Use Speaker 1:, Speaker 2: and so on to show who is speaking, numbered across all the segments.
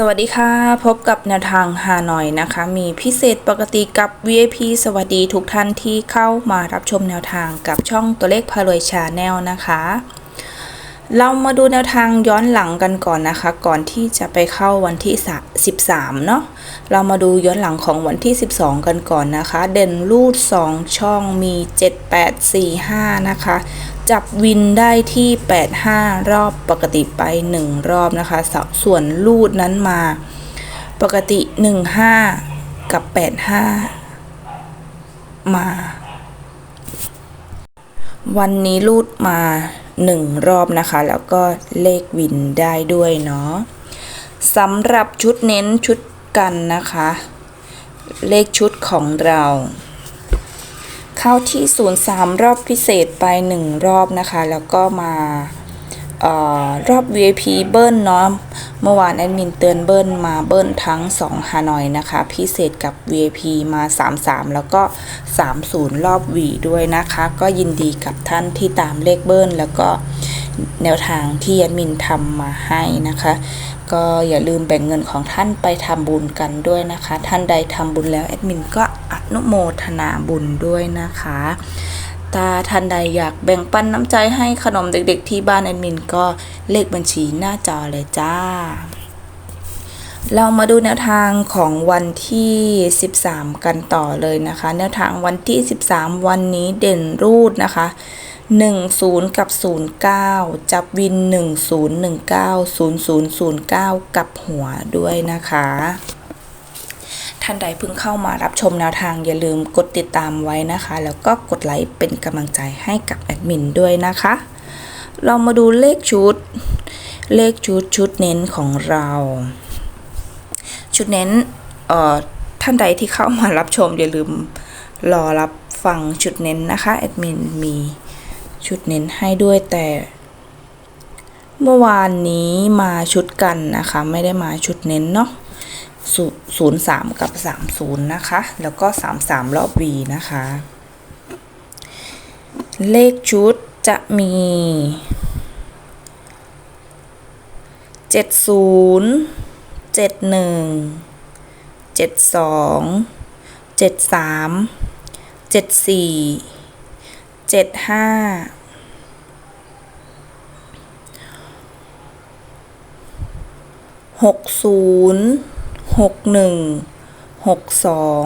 Speaker 1: สวัสดีค่ะ พบกับแนวทางฮานอยนะคะ มีพิเศษปกติกับ VIP สวัสดีทุกท่านที่เข้ามารับชมแนวทางกับช่องตัวเลขพารวยชาแนลนะคะ เรามาดูแนวทางย้อนหลังกันก่อนนะคะ ก่อนที่จะไปเข้าวันที่ 13 เนาะเรามาดูย้อนหลังของวันที่ 12 กันก่อนนะคะ เด่นรูด 2 ช่องมี 7 8 4 5 นะคะ จับวินได้ที่ 85 รอบปกติไป 1 รอบนะคะ ส่วนรูดนั้นมา ปกติ 15 กับ 85 มา วันนี้รูดมา 1 รอบนะคะ แล้วก็เลขวินได้ด้วยเนาะสำหรับชุดเน้นชุดกันนะคะ เลขชุดของเรา เข้าที่ 03 รอบพิเศษไป 1 รอบนะคะ แล้วก็มา ออรอบ VIP เบิ้ลเนาะเมื่อวานแอดมินเตือนเบิ้ลมาเบิ้ลทั้ง 2 ฮานอยนะคะ พิเศษกับ VIP มา 33 แล้วก็ 30 รอบวีด้วยนะคะ ก็ยินดีกับท่านที่ตามเลขเบิ้ลแล้วก็แนวทางที่แอดมินทำมาให้นะคะ ก็อย่าลืมแบ่งเงินของท่านไปทำบุญกันด้วยนะคะ ท่านใดทำบุญแล้วแอดมินก็อนุโมทนาบุญด้วยนะคะ ถ้าท่านใดอยากแบ่งปันน้ำใจให้ขนมเด็กๆที่บ้านแอดมินก็เลขบัญชีหน้าจอเลยจ้า เรามาดูแนวทางของวันที่ 13 กันต่อเลยนะคะ แนวทางวันที่ 13 วันนี้เด่นรูดนะคะ10 กับ 09 จับวิน 1019 0009 กับหัวด้วยนะคะ ท่านใดเพิ่งเข้ามารับชมแนวทางอย่าลืมกดติดตามไว้นะคะ แล้วก็กดไลค์เป็นกำลังใจให้กับแอดมินด้วยนะคะ เรามาดูเลขชุด เลขชุดชุดเน้นของเรา ชุดเน้นเอ่อท่านใดที่เข้ามารับชมอย่าลืมรอรับฟังชุดเน้นนะคะแอดมินมีชุดเน้นให้ด้วยแต่ เมื่อวานนี้มาชุดกันนะคะ ไม่ได้มาชุดเน้นเนาะ ศูนย์สามกับสามศูนย์นะคะ แล้วก็สามสามรอบวีนะคะ เลขชุดจะมีเจ็ดศูนย์เจ็ด หกหนึ่งหกสอง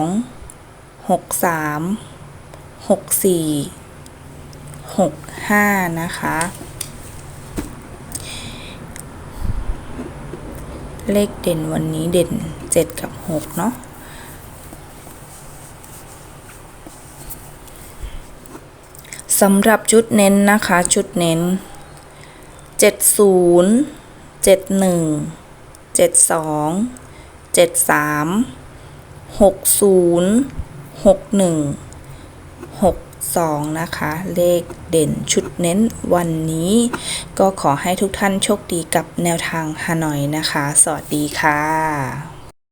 Speaker 1: หกสามหกสี่หกห้านะคะ เลขเด่นวันนี้เด่นเจ็ดกับหกเนาะสำหรับชุดเน้นนะคะ ชุดเน้น 70 71 72 เจ็ดสามหกศูนย์หกหนึ่งหกสองนะคะ เลขเด่นชุดเน้นวันนี้ ก็ขอให้ทุกท่านโชคดีกับแนวทางฮานอยนะคะ สวัสดีค่ะ